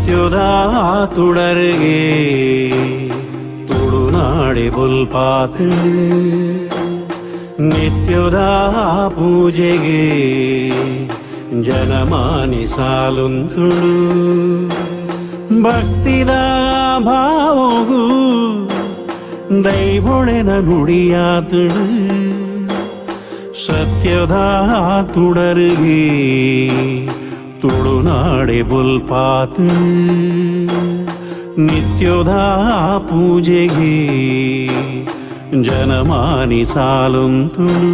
ಸತ್ಯುದ ತುಡರಿಗೆ ತುಳುನಾಡಿ ಬುಲ್ಪಾತ್ ನಿತ್ಯದ ಪೂಜೆಗೆ ಜನಮಾನಿ ಸಾಲುಂತುಳು ಭಕ್ತಿದ ಭಾವಗು ದೈವೊಳೆನ ನುಡಿಯಾತಳು ಸತ್ಯದ ತುಡರಿಗೆ ತುಳುನಾಡೆ ಬುಲ್ಪಾತ್ ನಿತ್ಯದ ಪೂಜೆಗೆ ಜನಮಾನಿ ಸಾಲುಂತುಳು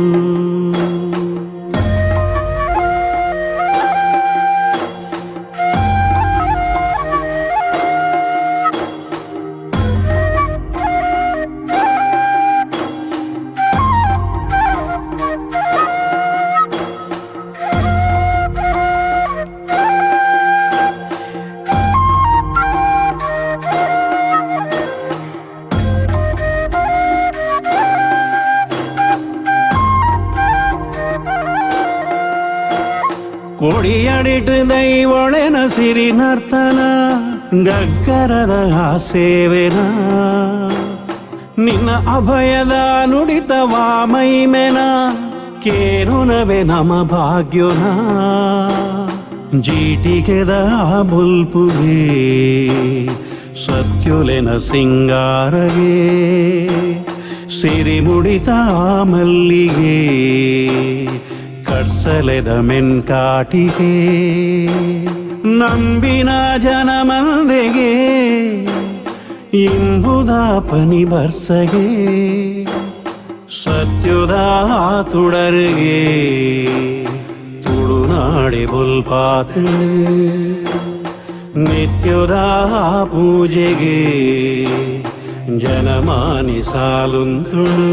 ಕೊಡಿಯಡಿಟ್ಟು ದೈವಳೆನ ಸಿರಿ ನರ್ತನ, ಗಗ್ಗರದ ಸೇವೆನ ನಿನ್ನ ಅಭಯದ ನುಡಿತವಾ ಮೈಮೆನ ಕೇರುನವೆ ನಮ ಭಾಗ್ಯೋನ. ಜೀಟಿಗೆದ ಬುಲ್ಪುಗೆ, ಸತ್ಯುಲೆನ ಸಿಂಗಾರಗೆ. ಸಿರಿ ಮುಡಿತ ಮಲ್ಲಿಗೆ. ಕಡ್ಸಲೆದ ಮೆನ್ಕಾಟಿಗೆ, ನಂಬಿನ ಜನ ಮಂದೆಗೆ ಇಂಬುದಾಪನಿ ಬರ್ಸಗೆ ಸತ್ಯುದ ತುಡರಿಗೆ ತುಳುನಾಡಿ ಬುಲ್ಪಾತ್, ನಿತ್ಯುದ ಪೂಜೆಗೆ, ಜನಮಾನಿ ಸಾಲುಂತುಳು.